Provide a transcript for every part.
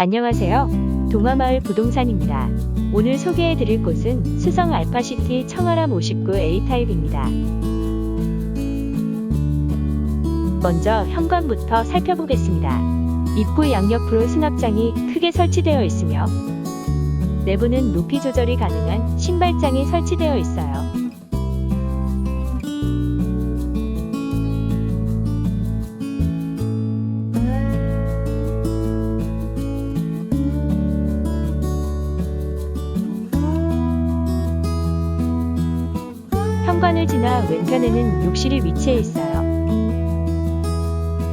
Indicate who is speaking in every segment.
Speaker 1: 안녕하세요. 동화마을 부동산입니다. 오늘 소개해 드릴 곳은 수성 알파시티 청아람 59 A타입입니다. 먼저 현관부터 살펴보겠습니다. 입구 양옆으로 수납장이 크게 설치되어 있으며 내부는 높이 조절이 가능한 신발장이 설치되어 있어요. 현관을 지나 왼편에는 욕실이 위치해 있어요.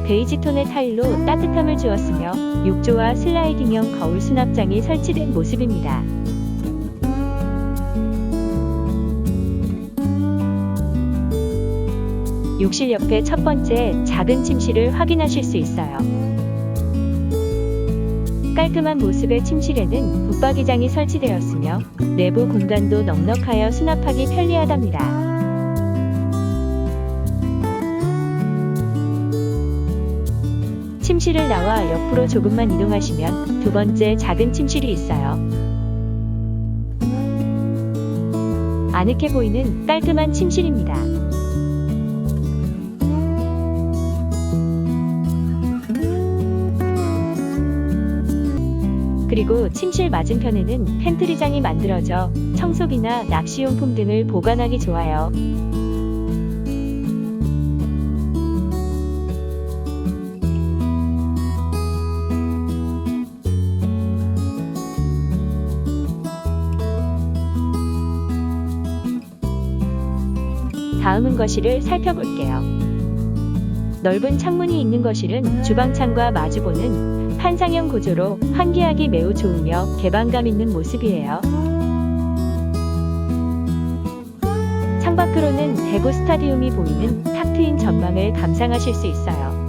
Speaker 1: 베이지 톤의 타일로 따뜻함을 주었으며 욕조와 슬라이딩형 거울 수납장이 설치된 모습입니다. 욕실 옆에 첫 번째 작은 침실을 확인하실 수 있어요. 깔끔한 모습의 침실에는 붙박이장이 설치되었으며 내부 공간도 넉넉하여 수납하기 편리하답니다. 침실을 나와 옆으로 조금만 이동하시면 두 번째 작은 침실이 있어요. 아늑해 보이는 깔끔한 침실입니다. 그리고 침실 맞은편에는 팬트리장이 만들어져 청소기나 낚시용품 등을 보관하기 좋아요. 다음은 거실을 살펴볼게요. 넓은 창문이 있는 거실은 주방창과 마주보는 환상형 구조로 환기하기 매우 좋으며 개방감 있는 모습이에요. 창밖으로는 대구 스타디움이 보이는 탁 트인 전망을 감상하실 수 있어요.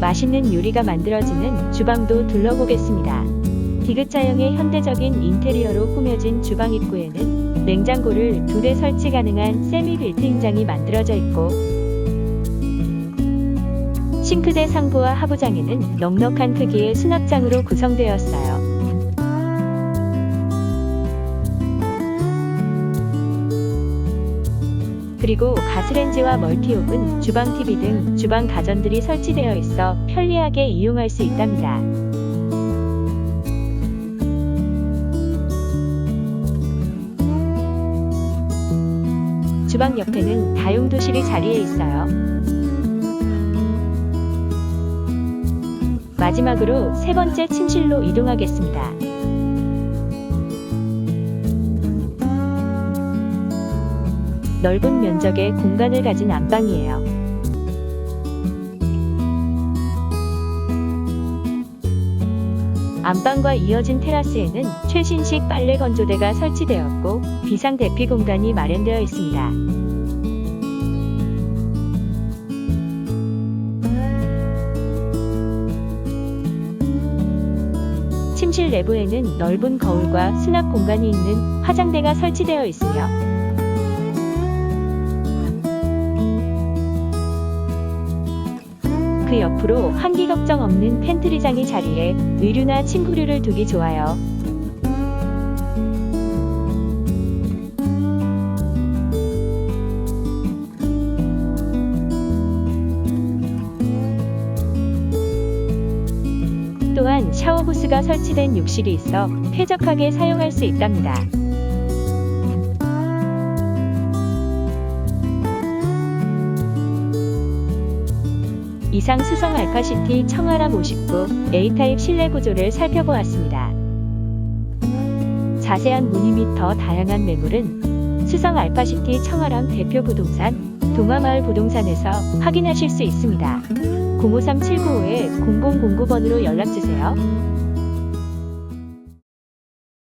Speaker 1: 맛있는 요리가 만들어지는 주방도 둘러보겠습니다. 디귿자형의 현대적인 인테리어로 꾸며진 주방 입구에는 냉장고를 두 대 설치 가능한 세미 빌트인장이 만들어져 있고 싱크대 상부와 하부장에는 넉넉한 크기의 수납장으로 구성되었어요. 그리고 가스렌지와 멀티오븐, 주방 TV 등 주방 가전들이 설치되어 있어 편리하게 이용할 수 있답니다. 주방 옆에는 다용도실이 자리해 있어요. 마지막으로 세 번째 침실로 이동하겠습니다. 넓은 면적의 공간을 가진 안방이에요. 안방과 이어진 테라스에는 최신식 빨래 건조대가 설치되었고 비상 대피 공간이 마련되어 있습니다. 침실 내부에는 넓은 거울과 수납 공간이 있는 화장대가 설치되어 있으며 그 옆으로 환기 걱정 없는 팬트리장이 자리해 의류나 침구류를 두기 좋아요. 또한 샤워 부스가 설치된 욕실이 있어 쾌적하게 사용할 수 있답니다. 이상 수성 알파시티 청아람 59 A타입 실내 구조를 살펴보았습니다. 자세한 문의 및 더 다양한 매물은 수성 알파시티 청아람 대표 부동산 동화마을 부동산에서 확인하실 수 있습니다. 053-795-0009번으로 연락주세요.